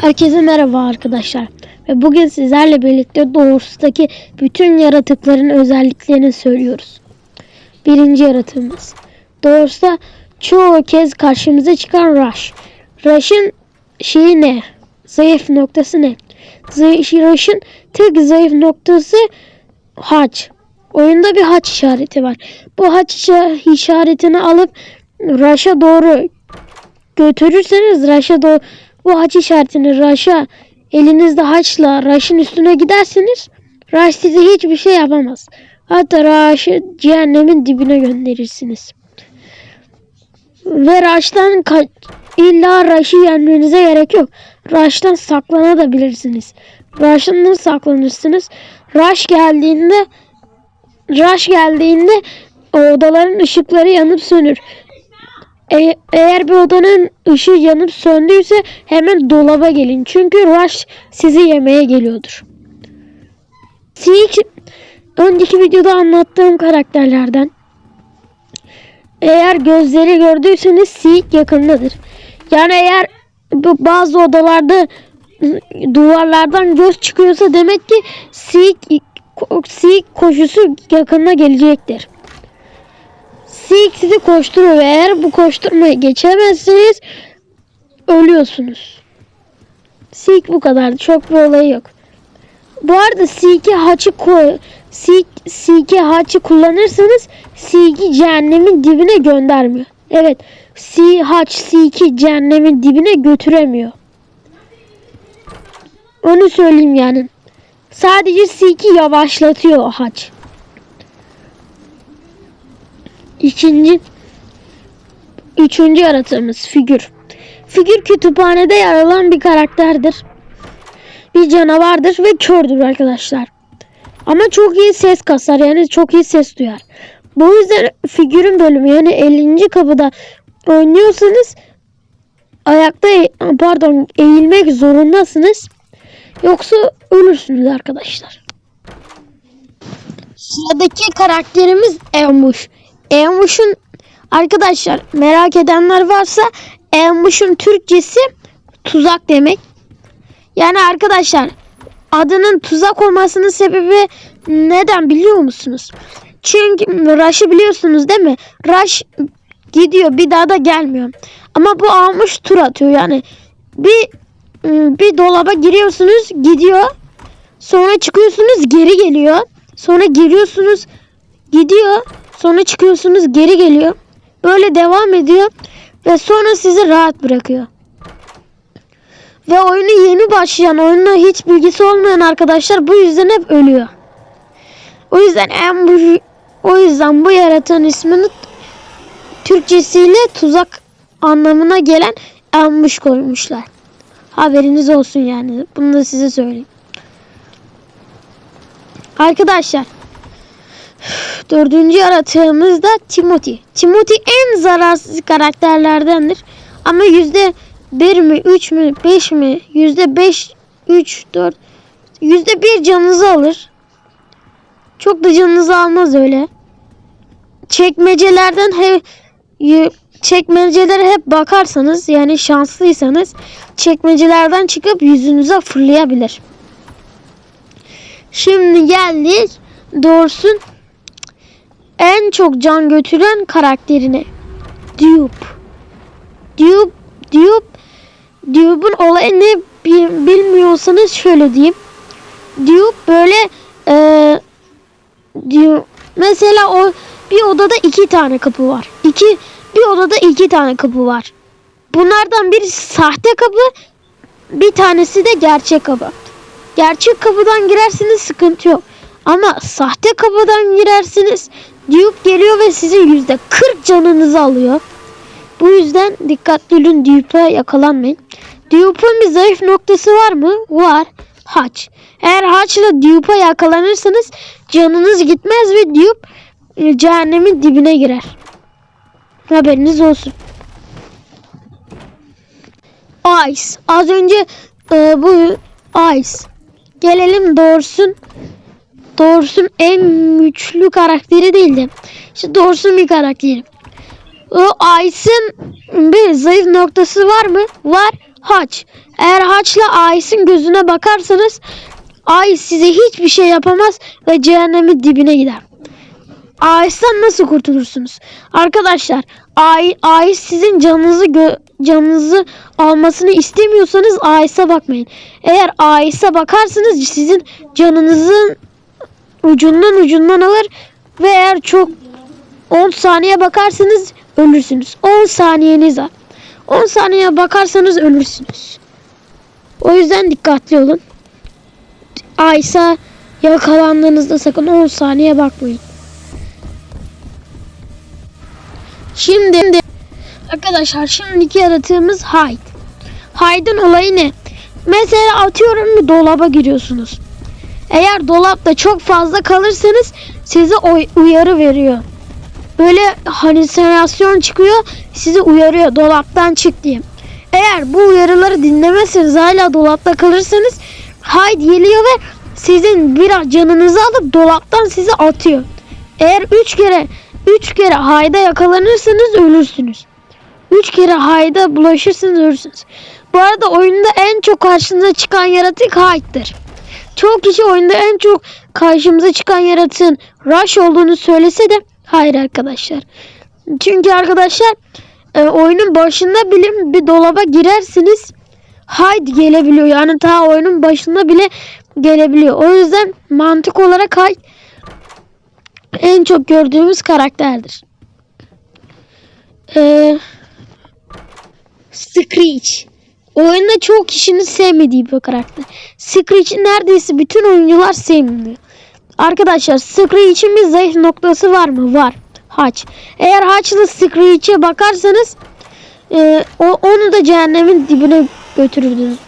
Herkese merhaba arkadaşlar. Ve bugün sizlerle birlikte doğrusundaki bütün yaratıkların özelliklerini söylüyoruz. Birinci yaratığımız. Doğrusu çoğu kez karşımıza çıkan Rush. Rush'ın şeyi ne? Zayıf noktası ne? Zayıf, Rush'ın tek zayıf noktası haç. Oyunda bir haç işareti var. Bu haç işa- işaretini alıp Rush'a doğru götürürseniz Raş'a doğru bu haç işaretini Raş'a elinizde haçla Raş'ın üstüne gidersiniz. Raş size hiçbir şey yapamaz. Hatta Raş'ı cehennemin dibine gönderirsiniz. Ve Raş'tan ka- illa Raş'ı yenmenize gerek yok. Raş'tan saklanabilirsiniz. Raş'tan saklanırsınız? Raş geldiğinde Raş geldiğinde odaların ışıkları yanıp sönür. E- eğer bir odanın ışığı yanıp söndüyse hemen dolaba gelin. Çünkü Rush sizi yemeye geliyordur. Seek önceki videoda anlattığım karakterlerden. Eğer gözleri gördüyseniz Seek yakındadır. Yani eğer bazı odalarda duvarlardan göz çıkıyorsa demek ki Seek, Seek koşusu yakınına gelecektir. Seek sizi koşturuyor eğer bu koşturmayı geçemezseniz ölüyorsunuz. Seek bu kadar. Çok bir olayı yok. Bu arada Seek'i haçı koy. Seek, Seek'i haçı kullanırsanız Seek'i cehennemin dibine göndermiyor. Evet. Seek haç Seek'i cehennemin dibine götüremiyor. Onu söyleyeyim yani. Sadece Seek'i yavaşlatıyor haç. İkinci, üçüncü yaratığımız figür. Figür kütüphanede yer alan bir karakterdir. Bir canavardır ve kördür arkadaşlar. Ama çok iyi ses kasar yani çok iyi ses duyar. Bu yüzden figürün bölümü yani 50. kapıda oynuyorsanız ayakta e- pardon eğilmek zorundasınız. Yoksa ölürsünüz arkadaşlar. Sıradaki karakterimiz Elmuş. Elmuş'un arkadaşlar merak edenler varsa Elmuş'un Türkçesi tuzak demek. Yani arkadaşlar adının tuzak olmasının sebebi neden biliyor musunuz? Çünkü Rush'ı biliyorsunuz değil mi? Rush gidiyor bir daha da gelmiyor. Ama bu almış tur atıyor yani. Bir bir dolaba giriyorsunuz gidiyor. Sonra çıkıyorsunuz geri geliyor. Sonra giriyorsunuz gidiyor. Sonra çıkıyorsunuz geri geliyor. Böyle devam ediyor. Ve sonra sizi rahat bırakıyor. Ve oyunu yeni başlayan, oyunla hiç bilgisi olmayan arkadaşlar bu yüzden hep ölüyor. O yüzden en bu, o yüzden bu yaratığın ismini Türkçesiyle tuzak anlamına gelen ambush koymuşlar. Haberiniz olsun yani. Bunu da size söyleyeyim. Arkadaşlar Dördüncü yaratığımız da Timothy. Timothy en zararsız karakterlerdendir. Ama yüzde bir mi, üç mü, beş mi, yüzde beş, üç, dört, yüzde bir canınızı alır. Çok da canınızı almaz öyle. Çekmecelerden hep çekmecelere hep bakarsanız yani şanslıysanız çekmecelerden çıkıp yüzünüze fırlayabilir. Şimdi geldik doğrusun en çok can götüren karakterine. Dupe. Dupe, Dupe, Dupe'un olayı ne bi- bilmiyorsanız şöyle diyeyim. Dupe böyle e, Dupe, mesela o bir odada iki tane kapı var. İki bir odada iki tane kapı var. Bunlardan biri sahte kapı, bir tanesi de gerçek kapı. Gerçek kapıdan girerseniz sıkıntı yok. Ama sahte kapıdan girersiniz Dupe geliyor ve sizin yüzde 40 canınızı alıyor. Bu yüzden dikkatli olun Dupe'a yakalanmayın. Dupe'un bir zayıf noktası var mı? Var. Haç. Eğer haçla Dupe'a yakalanırsanız canınız gitmez ve Dupe e, cehennemin dibine girer. Haberiniz olsun. Ice. Az önce e, bu Ice. Gelelim doğrusun Doğrusun en güçlü karakteri değildi. İşte Doğrusun bir karakteri. O Ice'ın bir zayıf noktası var mı? Var. Haç. Eğer Haç'la Ais'in gözüne bakarsanız Ais size hiçbir şey yapamaz ve cehennemin dibine gider. Ais'ten nasıl kurtulursunuz? Arkadaşlar Ais sizin canınızı canınızı almasını istemiyorsanız Ais'e bakmayın. Eğer Ais'e bakarsanız sizin canınızın ucundan ucundan alır ve eğer çok 10 saniye bakarsanız ölürsünüz. 10 saniyeniz var. 10 saniye bakarsanız ölürsünüz. O yüzden dikkatli olun. Aysa yakalandığınızda sakın 10 saniye bakmayın. Şimdi arkadaşlar şimdiki yaratığımız Hyde. Hyde'ın olayı ne? Mesela atıyorum bir dolaba giriyorsunuz. Eğer dolapta çok fazla kalırsanız size uyarı veriyor. Böyle halüsinasyon çıkıyor sizi uyarıyor dolaptan çık diye. Eğer bu uyarıları dinlemezseniz hala dolapta kalırsanız Hyde geliyor ve sizin biraz canınızı alıp dolaptan sizi atıyor. Eğer 3 kere 3 kere Hyde'a yakalanırsanız ölürsünüz. 3 kere Hyde'a bulaşırsanız ölürsünüz. Bu arada oyunda en çok karşınıza çıkan yaratık Hyde'dır. Çoğu kişi oyunda en çok karşımıza çıkan yaratığın Rush olduğunu söylese de hayır arkadaşlar. Çünkü arkadaşlar e, oyunun başında bile bir dolaba girersiniz Hyde gelebiliyor. Yani ta oyunun başında bile gelebiliyor. O yüzden mantık olarak Hyde en çok gördüğümüz karakterdir. Ee, Screech. Oyunda çoğu kişinin sevmediği bir karakter. Screech'in neredeyse bütün oyuncular sevmiyor. Arkadaşlar Screech'in bir zayıf noktası var mı? Var. Haç. Eğer Haç'la Screech'e bakarsanız e, o, onu da cehennemin dibine götürürdünüz.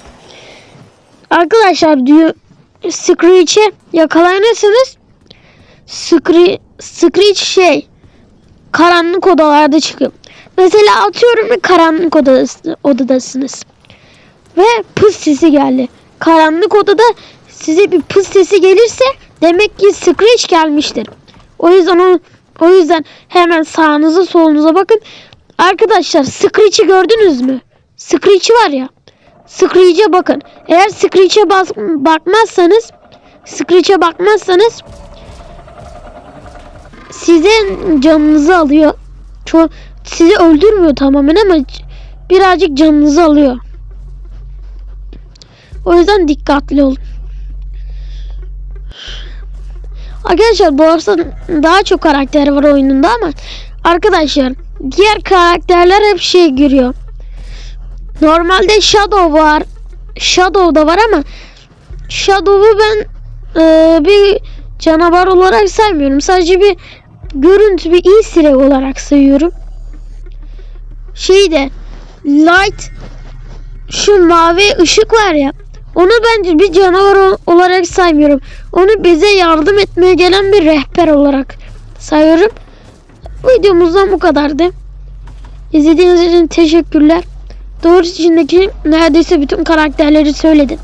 Arkadaşlar diyor Screech'e yakalanırsanız Scree, Screech şey karanlık odalarda çıkıyor. Mesela atıyorum bir karanlık odadasınız. Ve pıs sesi geldi. Karanlık odada size bir pıs sesi gelirse demek ki Screech gelmiştir. O yüzden o, o yüzden hemen sağınıza solunuza bakın. Arkadaşlar Screech'i gördünüz mü? Screech var ya. Screech'e bakın. Eğer Screech'e bakmazsanız Screech'e bakmazsanız sizin canınızı alıyor. Çok sizi öldürmüyor tamamen ama birazcık canınızı alıyor. O yüzden dikkatli olun. Arkadaşlar bu arada daha çok karakter var oyununda ama arkadaşlar diğer karakterler hep şey giriyor. Normalde Shadow var. Shadow da var ama Shadow'u ben e, bir canavar olarak saymıyorum. Sadece bir görüntü bir iyi silah olarak sayıyorum. Şey de light şu mavi ışık var ya onu bence bir canavar ol- olarak saymıyorum. Onu bize yardım etmeye gelen bir rehber olarak sayıyorum. Videomuzdan bu kadardı. İzlediğiniz için teşekkürler. Doğru içindeki neredeyse bütün karakterleri söyledim.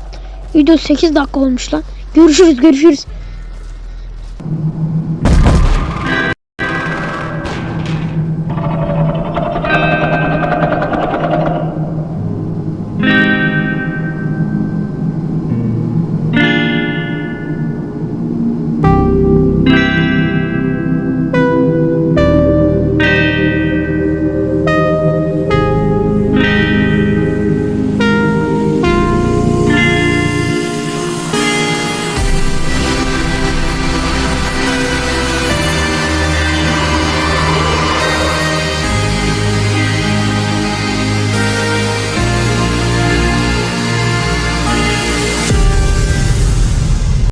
Video 8 dakika olmuş lan. Görüşürüz görüşürüz.